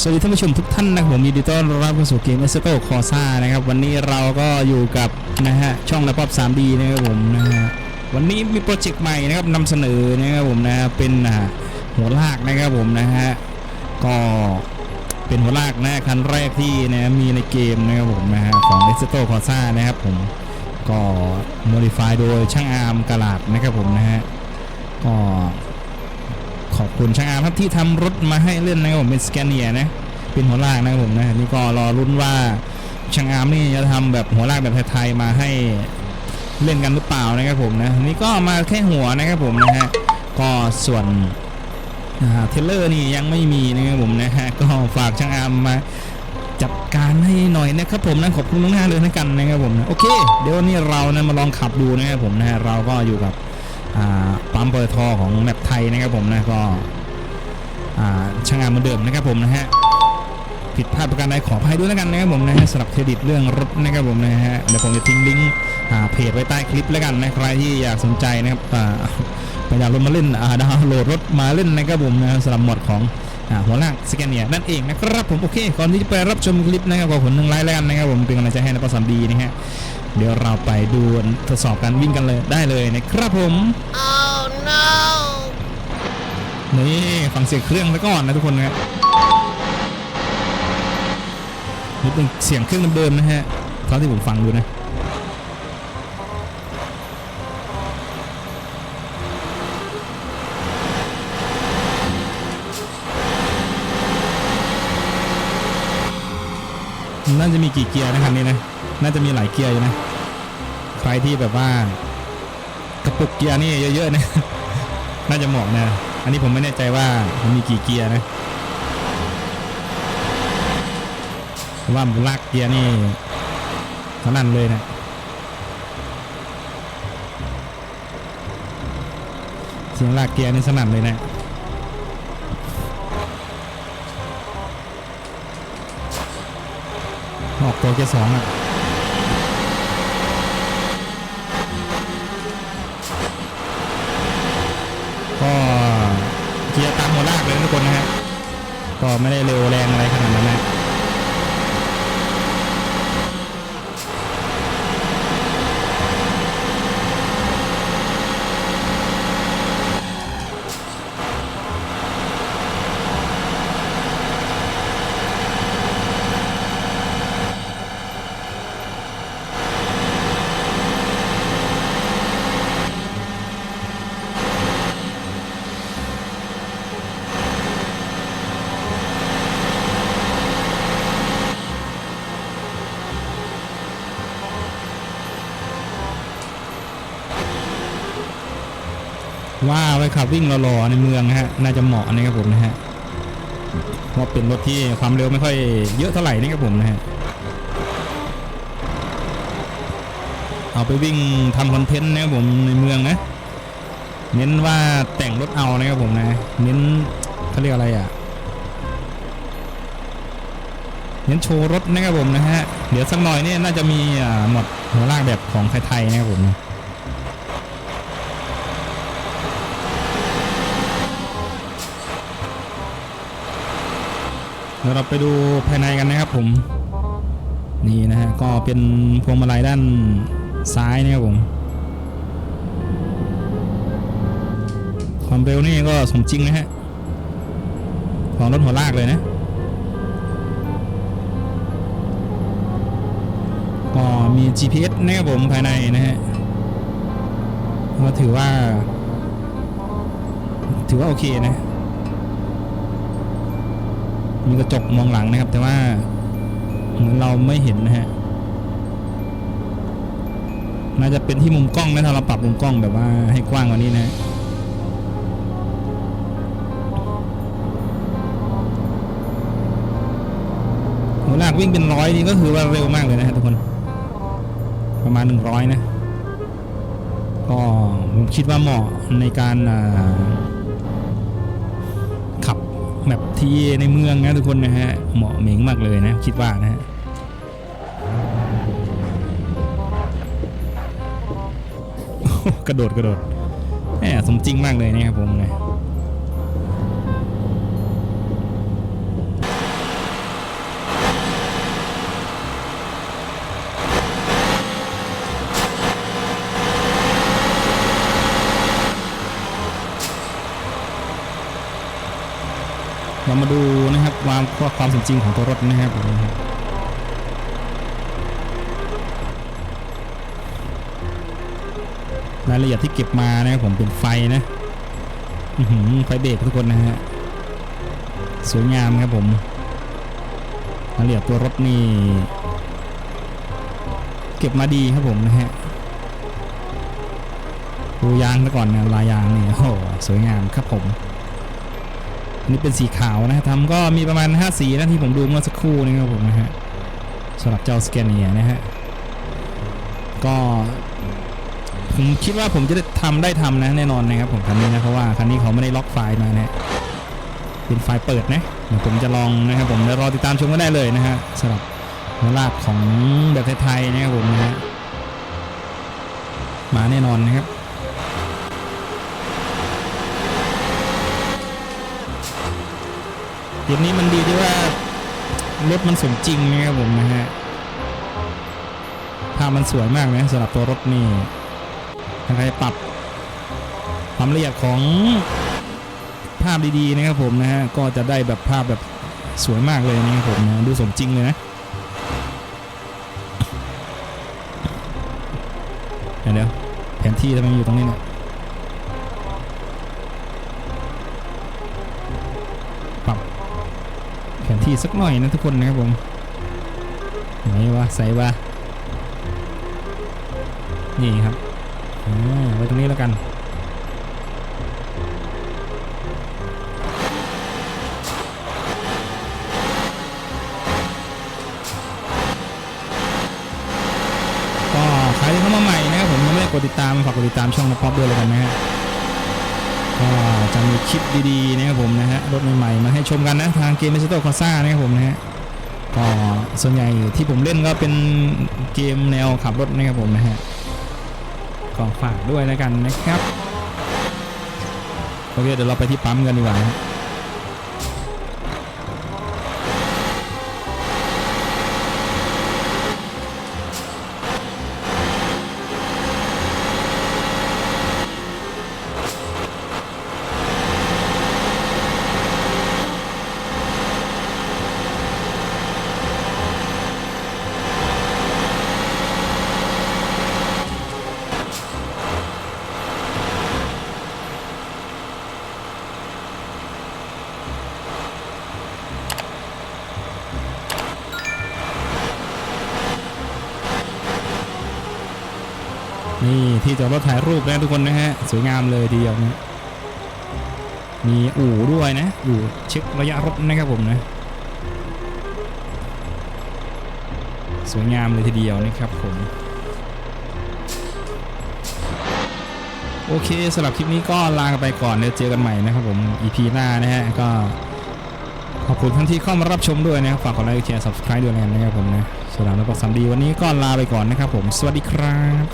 สวัสดีท่านผู้ชมทุกท่านนะครับผมยินดีต้อนรับเข้าสู่เกมเอสโตคอซ่านะครับ วันนี้เราก็อยู่กับนะฮะช่องระป๊อบ 3D นะครับผมนะฮะวันนี้มีโปรเจกต์ใหม่นะครับนำเสนอนะครับผมนะเป็นหัวลากนะครับผมนะฮะก็เป็นหัวลากนะคันแรกที่นะมีในเกมนะครับผมนะฮะของเอสโตคอซ่านะครับผมก็โมดิฟายโดยช่างอาร์มกลาดนะครับผมนะฮะก็ ขอบคุณช่างอาร์มครับที่ทำรถมาให้เล่นนะครับผมเป็นสแกนเนียนะเป็นหัวลากนะครับผมนะนี่ก็รอรุ่นว่าช่างอาร์มนี่จะทำแบบหัวลากแบบไทยๆมาให้เล่นกันหรือเปล่านะครับผมนะนี่ก็มาแค่หัวนะครับผมนะฮะก็ส่วนเทเลอร์นี่ยังไม่มีนะครับผมนะฮะก็ฝากช่างอาร์มมาจัดการให้หน่อยนะครับผมนะขอบคุณล่วงหน้าเลยนะกันนะครับผมนะโอเค เดี๋ยววันนี้เรานะมาลองขับดูนะครับผมนะฮะเราก็อยู่กับ ปั๊มปตทของแมปไทยนะครับผมนะก็ช่างงานเหมือนเดิมนะครับผมนะฮะผิดพลาดประการใดขออภัยด้วยแล้วกันนะครับผมนะฮะสำหรับเครดิตเรื่องรถนะครับผมนะฮะเดี๋ยวผมจะทิ้งลิงก์อ่าเพจไว้ใต้คลิปแล้วกันนะใครที่อยากสนใจนะครับอ่าไปอยากรถมาเล่นดาวน์โหลดรถมาเล่นนะครับผมนะสำหรับหมดของ หัวลากสแกนเนียนั่นเองนะครับผมโอเคก่อนที่จะไปรับชมคลิปนะครับขอผลหนึ่งไลค์แล้วกันนะครับผมเป็นกำลังใจให้นะปสัมดีนะฮะเดี๋ยวเราไปดูทดสอบการวิ่งกันเลยได้เลยนะครับผม Oh no! นี่ฟังเสียงเครื่องแล้วก่อนนะทุกคนนะครับนี่เป็นเสียงเครื่องเดิมๆนะฮะเท่าที่ผมฟังดูนะ น่าจะมีกี่เกียร์นะครับนี่นะ น่าจะมีหลายเกียร์อยู่นะ ใครที่แบบว่ากระปุกเกียร์นี่เยอะๆนะ น่าจะเหมาะนะ อันนี้ผมไม่แน่ใจว่ามันมีกี่เกียร์นะว่าลากเกียร์นี่เท่านั้นเลยนะเสียงลากเกียร์นี่สนั่นเลยนะ ตัวเกียร์สองอะก็เกียร์ตามหัวลากเลยทุกคนนะฮะก็ไม่ได้เร็วแรงอะไรขนาดนั้นนะ ว่าไว้ขับวิ่งหล่อๆในเมืองนะฮะน่าจะเหมาะนะครับผมนะฮะเพราะเป็นรถที่ความเร็วไม่ค่อยเยอะเท่าไหร่นะครับผมนะฮะเอาไปวิ่งทำคอนเทนต์นะครับผมในเมืองนะเน้นว่าแต่งรถเอานะครับผมนะเน้นเขาเรียกอะไรอะเน้นโชว์รถนะครับผมนะฮะเดี๋ยวสักหน่อยเนี่ยน่าจะมีหมดหัวลากแบบของไทยๆนะครับผมนะ ดี๋ยวเราไปดูภายในกันนะครับผม นี่นะฮะก็เป็นพวงมาลัยด้านซ้ายนะครับผม ความเร็วนี่ก็สมจริงนะฮะ ของรถหัวลากเลยนะก็มี GPS นะครับผมภายในนะฮะก็ถือว่า ถือว่าโอเคนะ มีกระจกมองหลังนะครับ แต่ว่าเหมือนเราไม่เห็นนะฮะน่าจะเป็นที่มุมกล้องนะถ้าเราปรับมุมกล้องแบบว่าให้กว้างกว่านี้นะหัวลากวิ่งเป็นร้อยนี่ก็คือว่าเร็วมากเลยนะฮะทุกคน ประมาณหนึ่งร้อยนะก็ผมคิดว่าเหมาะในการอ่า แบบที่ในเมืองนะทุกคนนะฮะ เหมาะเหม่งมากเลยนะ คิดว่านะฮะกระโดดกระโดดแหมสมจริงมากเลยนะครับผมนะ เรามาดูนะครับความความสมจริงของตัวรถนะครับผมรายละเอียดที่เก็บมานะครับผมเป็นไฟนะไฟเบรกทุกคนนะฮะสวยงามครับผมรายละเอียดตัวรถนี่เก็บมาดีครับผมนะฮะดูยางซะก่อนนะลายยางนี่โอ้สวยงามครับผม นนี้เป็นสีขาวนะทำก็มีประมาณ 5 สีนะที่ผมดูเมื่อสักครู่นี้ครับผมนะฮะสำหรับเจ้าสแกนเนียนะฮะก็ผมคิดว่าผมจะได้ทำได้ทำนะแน่นอนนะครับผมคันนี้นะเพราะว่าคันนี้เขาไม่ได้ล็อกไฟล์มานะเป็นไฟล์เปิดนะเดี๋ยวผมจะลองนะครับผมเดี๋ยวรอติดตามชมกันได้เลยนะฮะสำหรับหัวลากของแบบไทยๆนะครับผมนะฮะมาแน่นอนนะครับ กมนี้มันดีที่ว่ารถมันสมจริงนะครับผมนะฮะภาพมันสวยมากนะสำหรับตัวรถนี่ใครปรับความละเอียดของภาพดีๆนะครับผมนะฮะก็จะได้แบบภาพแบบสวยมากเลยนะครับผมนะดูสมจริงเลยนะเดี๋ยวแผนที่ทำไมอยู่ตรงนี้เนี่ย ที่สักหน่อยนะทุกคนนะครับผมไหนวะใส่วะนี่ครับอ่าไว้ตรงนี้แล้วกันก็ใครที่เข้ามาใหม่นะครับผมยังไม่ได้กดติดตามฝากกดติดตามช่องนะป๊อปด้วยเลยกันนะฮะ จะมีคลิปดีๆนะครับผมนะฮะรถใหม่ๆมาให้ชมกันนะทางเกม m มสเตคอซ่านะครับผมนะฮะก็ส่วนใหญ่ที่ผมเล่นก็เป็นเกมแนวขับรถนะครับผมนะฮะก็ฝากด้วยแล้วกันนะครับโอเคเดี๋ยวเราไปที่ปั๊มกันดีกว่านะ ที่จอดรถถ่ายรูปนะทุกคนนะฮะ สวยงามเลยทีเดียวนะมีอู่ด้วยนะ อู่เช็คระยะรถนะครับผมนะ สวยงามเลยทีเดียวนะครับผม โอเคสำหรับคลิปนี้ก็ลากไปก่อนเดี๋ยวเจอกันใหม่นะครับผม EP หน้านะฮะ ก็ขอบคุณท่านที่เข้ามารับชมด้วยนะครับฝากกดไลค์แชร์ subscribe ด้วยกันนะครับผมนะสำหรับนักบอกสามดีวันนี้ก็ลาไปก่อนนะครับผม สวัสดีครับ